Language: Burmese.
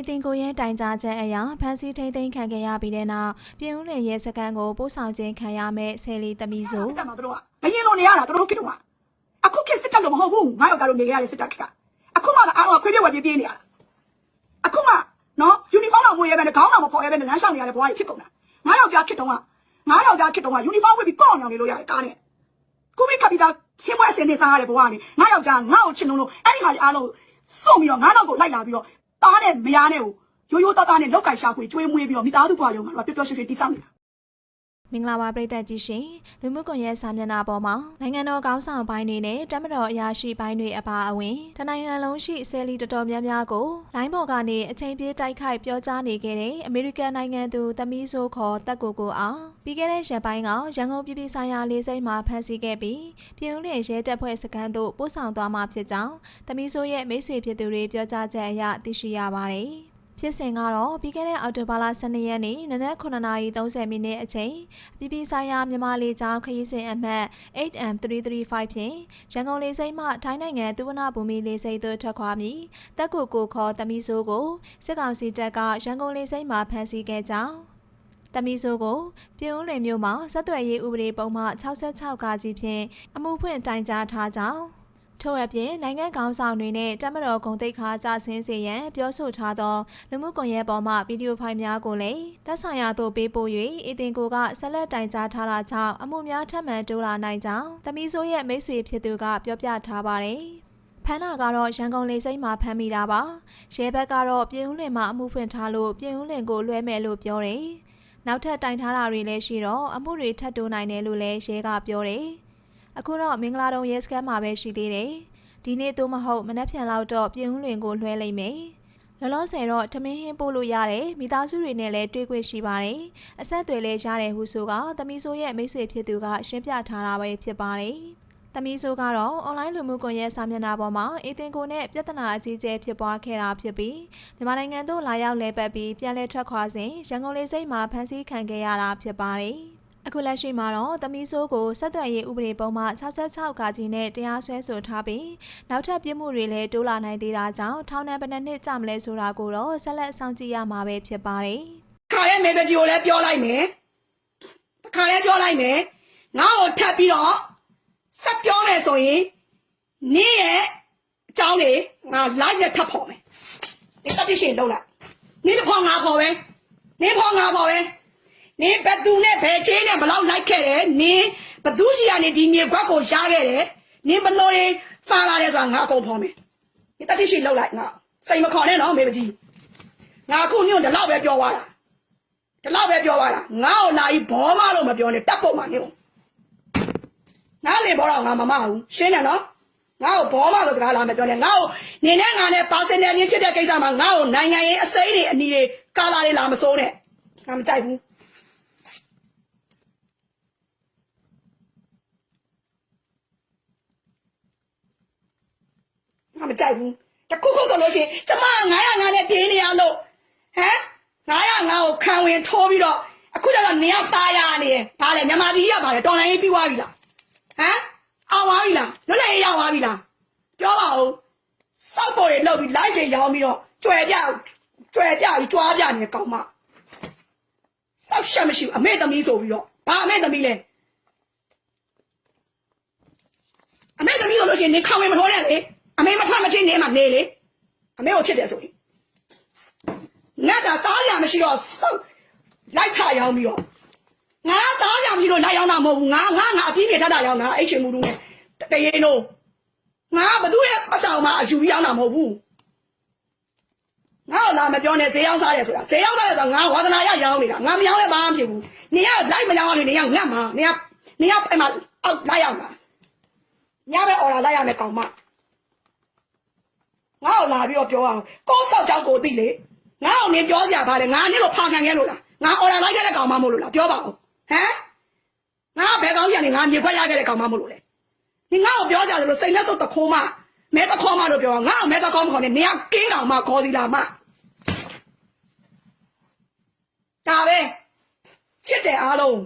အတင်ကိုရဲတိုင်ကြားချက်အရဖမ်းဆီးထိန်းသိမ်းခံခဲ့ရပြီးတဲ့နောက်ပြည်ဦးလင်ရဲစခန်းကိုပို့ဆောင်ခြင်းခံရမဲ့ဆယ်လီသမီးဆိုစစ်တပ်မှာတို့ကဘယင်းလိုနေရတာတို့ကိတော့ကအခုခေတ်စစ်တပ်လို့မဟုတ်ဘူးငါယောက်ျားတို့နေရတဲ့စစ်တပ်ခက်ကအခုမှအားလုံးခွေးပြက်ဝက်ပြေးပြေးနေရတာအခုမှနော်ယူနီဖောင်းတော့မွေးရဲပဲနဲ့ခေါင်းတော့မဖော်ရဲပဲနဲ့လမ်းလျှောက်နေရတဲ့ဘဝကြီးဖြစ်ကုန်တာငါယောက်ျားခက်တော့ကငါယောက်ျားခက်တော့ကယူနီဖောင်းဝတ်ပြီးကောက်အောင်နေလို့ရတယ်ကားနဲ့ခုပြီးကပီတာချင်းပွဲစင်နေစားရတဲ့ဘဝကနေငါယောက်ျားငါ့ကိုချစ်လုံးလို့အဲ့ဒီခါကြီးအားလုံးစုံပြီးတော့ငါတော့ကိုလိုက်လာပြီးတော့ တားနဲ့မယားနဲ့ကိုရိုးရိုးသားသားနဲ့လောက်ကင်ရှာဖွေကျွေးမွေးပြီးတော့မိသားစုဘဝရုံမှာပျော်ပျော်ရွှင်ရွှင်တည်ဆောက်နေတာ မင်္ဂလာပါပရိသတ်ကြီးရှင်လူမှုကွန်ရက်စာမျက်နှာပေါ်မှာနိုင်ငံတော်ကောင်းဆောင်ပိုင်းတွေနဲ့တမတော်အရာရှိပိုင်းတွေအပါအဝင်တနိုင်ငံလုံးရှိဆယ်လီတော်တော်များများကိုလိုင်းပေါ်ကနေအချိန်ပြေးတိုက်ခိုက်ပြောကြားနေခဲ့တဲ့အမေရိကန်နိုင်ငံသူသမီးဆိုခေါ်တက်ကိုကိုအောင်ပြီးခဲ့တဲ့ရက်ပိုင်းကရန်ကုန်ပြည်ပြည်ဆိုင်ရာလေးစိတ်မှာဖမ်းဆီးခဲ့ပြီးပြည်ဦးလင်ရဲတပ်ဖွဲ့စခန်းသို့ပို့ဆောင်သွားမှာဖြစ်ကြောင်းသမီးဆိုရဲ့မိတ်ဆွေဖြစ်သူတွေပြောကြားချက်အရသိရှိရပါတယ် ဖြစ်စဉ်ကတော့ပြီးခဲ့တဲ့အောက်တိုဘာလ12ရက်နေ့နနက်9:30မိနစ်အချိန်အပြည်ပြည်ဆိုင်ရာမြန်မာလေကြောင်းခရီးစဉ်အမှတ် 8M335 ဖြင့်ရန်ကုန်လေဆိပ်မှထိုင်းနိုင်ငံသူဝနာဘူမီလေဆိပ်သို့ထွက်ခွာပြီးတက်ကိုကိုခေါ်တမီဆိုးကိုစစ်ကောင်စီတပ်ကရန်ကုန်လေဆိပ်မှာဖမ်းဆီးခဲ့ကြောင်းတမီဆိုးကိုပြည်ဦးလင်မြို့မှာဆက်သွယ်ရေးဥပဒေပုံမှ66ကကြီးဖြင့်အမှုဖွင့်တိုင်ကြားထားကြောင်း ထို့အပြင်နိုင်ငံကောင်းဆောင်တွေနဲ့တမတော်ဂုံတိတ်ခါကြဆင်းစေရန်ပြောဆိုထားသောလူမှုကွန်ရက်ပေါ်မှဗီဒီယိုဖိုင်များကိုလည်းတက်ဆိုင်ရာသို့ပေးပို့၍အတင်ကိုကဆက်လက်တိုင်ကြားထားတာကြောင့်အမှုများထပ်မံတိုးလာနိုင်ကြောင်းတမီဆိုးရဲ့မိတ်ဆွေဖြစ်သူကပြောပြထားပါတယ်။ဖမ်းတာကတော့ရန်ကုန်လေဆိပ်မှာဖမ်းမိတာပါ။ရဲဘက်ကတော့ပြည်ဦးလင်မှာအမှုဖွင့်ထားလို့ပြည်ဦးလင်ကိုလွှဲမယ်လို့ပြောတယ်။နောက်ထပ်တိုင်ထားတာတွေလည်းရှိတော့အမှုတွေထပ်တိုးနိုင်တယ်လို့လည်းရဲကပြောတယ်။ အခုတော့မင်္ဂလာတုံရဲစခန်းမှာပဲရှိသေးတယ်။ဒီနေ့သို့မဟုတ်မနက်ဖြန်လောက်တော့ပြည်ဦးလင်ကိုလွှဲလိုက်မယ်။လောလောဆယ်တော့ထမင်းဟင်းပို့လို့ရတယ်မိသားစုတွေနဲ့လည်းတွေ့ခွင့်ရှိပါတယ်။အဆက်အသွယ်လည်းရတယ်ဟုဆိုကသမီးဆိုးရဲ့မိတ်ဆွေဖြစ်သူကရှင်းပြထားတာပဲဖြစ်ပါတယ်။သမီးဆိုးကတော့အွန်လိုင်းလူမှုကွန်ရက်စာမျက်နှာပေါ်မှာအတင်ကိုနဲ့ပြဿနာအကြီးကျယ်ဖြစ်ပွားခဲ့တာဖြစ်ပြီးမြန်မာနိုင်ငံသို့လာရောက်လဲပတ်ပြီးပြန်လည်ထွက်ခွာစဉ်ရန်ကုန်လေးစိတ်မှာဖမ်းဆီးခံခဲ့ရတာဖြစ်ပါတယ်။ အခုလက်ရှိမှာတော့သမီးဆိုးကိုဆက်သွယ်ရေးဥပဒေပုံမှ66ခါကြီးနဲ့တရားစွဲဆိုထားပြီးနောက်ထပ်ပြစ်မှုတွေလည်းတိုးလာနိုင်သေးတာကြောင့်ထောင်ဒဏ်ဘယ်နှစ်နှစ်ကြာမလဲဆိုတာကိုတော့ဆက်လက်စောင့်ကြည့်ရမှာပဲဖြစ်ပါတယ်ခါရဲမေဘကြီးကိုလည်းပြောလိုက်မယ်ခါရဲပြောလိုက်မယ်ငါ့ကိုထပ်ပြီးတော့ဆက်ပြောမယ်ဆိုရင်နင်းရဲ့အကြောင်းတွေငါ live နဲ့ထပ်ဖော်မယ်ဒီတပ်ပြရှင်လောက်လိုက်နင်းဖော်ငါဖော်ပဲနင်းဖော်ငါဖော်ပဲ နင်းဘသူနဲ့ဘယ်ချင်းနဲ့ဘလောက်လိုက်ခဲ့တယ်နင်းဘသူရှိရနေဒီမြေခွက်ကိုရှားခဲ့တယ်နင်းဘလို့ရင်ဖာလာတယ်ဆိုတာငါအကုန်ဖော်မယ်ဒီတပ်ပြရှင်လောက်လိုက်ငါစိတ်မခေါ်နဲ့နော်မေဘကြီးငါအခုညွန့်ဒီလောက်ပဲပြောသွားတာဒီလောက်ပဲပြောပါလားငါ့ကိုလာပြီးဘောမလို့မပြောနဲ့တက်ဖို့မှနေဦးငါလေဘောတော့ငါမမဘူးရှင်းတယ်နော်ငါ့ကိုဘောမလို့စကားလာမပြောနဲ့ငါ့ကိုနေနဲ့ငါနဲ့ပါစင်တယ်ချင်းဖြစ်တဲ့ကိစ္စမှာငါ့ကိုနိုင်ငံရေးအစိမ်းတွေအနီတွေကာလာတွေလာမစိုးနဲ့ငါမကြိုက်ဘူး မကြိုက်ဘူးတခုခုဆိုလို့ရှိရင်ကျမ900ငါနဲ့ပြေးနေရလို့ဟမ်900ငါကိုခံဝင်ထိုးပြီးတော့အခုကျတော့နေရောက်သားရနေတယ်ဘာလဲမြန်မာပြည်ရောက်ပါလေတော်လိုင်းရေးပြီးသွားပြီလားဟမ်အောင်သွားပြီလားလွတ်လပ်ရေးရောက်သွားပြီလားပြောပါဦးစောက်ပေါ်တွေလှုပ်ပြီး live တွေရောင်းပြီးတော့ကြွယ်ပြကြွယ်ပြပြီးကြွားပြနေကောင်းမစောက်ရှက်မရှိဘူးအမေသမီးဆိုပြီးတော့ဘာအမေသမီးလဲအမေသမီးဆိုလို့ရှိရင်နေခံဝင်မထိုးနဲ့လေ အမေမထွက်မချင်းနေမှနေလေအမေကိုချစ်တယ်ဆိုရင်ငါတာစားရမရှိတော့စုပ်လိုက်ခရောင်းပြီးတော့ငါစားရမရှိတော့လိုက်ရောင်းတာမဟုတ်ဘူးငါငါငါအပြင်းပြထတာရောင်းတာအဲ့ချင်မှုတို့နဲ့တရေနိုးငါဘသူရဲ့အဆောင်မှာအယူပြီးရောင်းတာမဟုတ်ဘူးငါ့လာမပြောနဲ့ဈေးရောင်းစားတယ်ဆိုတာဈေးရောင်းစားတယ်ဆိုတာငါဝါသနာရရောင်းနေတာငါမရောင်းလဲဘာမှမဖြစ်ဘူးနေရလိုက်မရောင်းရနေနေရငတ်မှာနေရနေရအဲ့မှာအောက်လိုက်ရမှာညဘက်အော်လာလိုက်ရမယ်ကောင်မ ငါ့ကိုလာပြီးတော့ပြောအောင်ကိုယ်ဆောက်ကြောက်ကိုသိလေငါ့ကိုနေပြောစရာပါလေငါနင်းလို့ဖာခံခဲ့လို့လားငါအော်ဒါလိုက်ခဲ့တဲ့ကောင်မမို့လို့လားပြောပါဦးဟမ်ငါဘယ်ကောင်းကြနေငါမြေခွက်ရခဲ့တဲ့ကောင်မမို့လို့လဲဒီငါ့ကိုပြောကြတယ်လို့စိတ်လက်စုပ်တခိုးမမဲတခေါမလို့ပြောငါ့ကိုမဲတခေါမခေါ်နေနေရကင်းကောင်မခေါ်စီလာမဒါပဲချစ်တယ်အားလုံး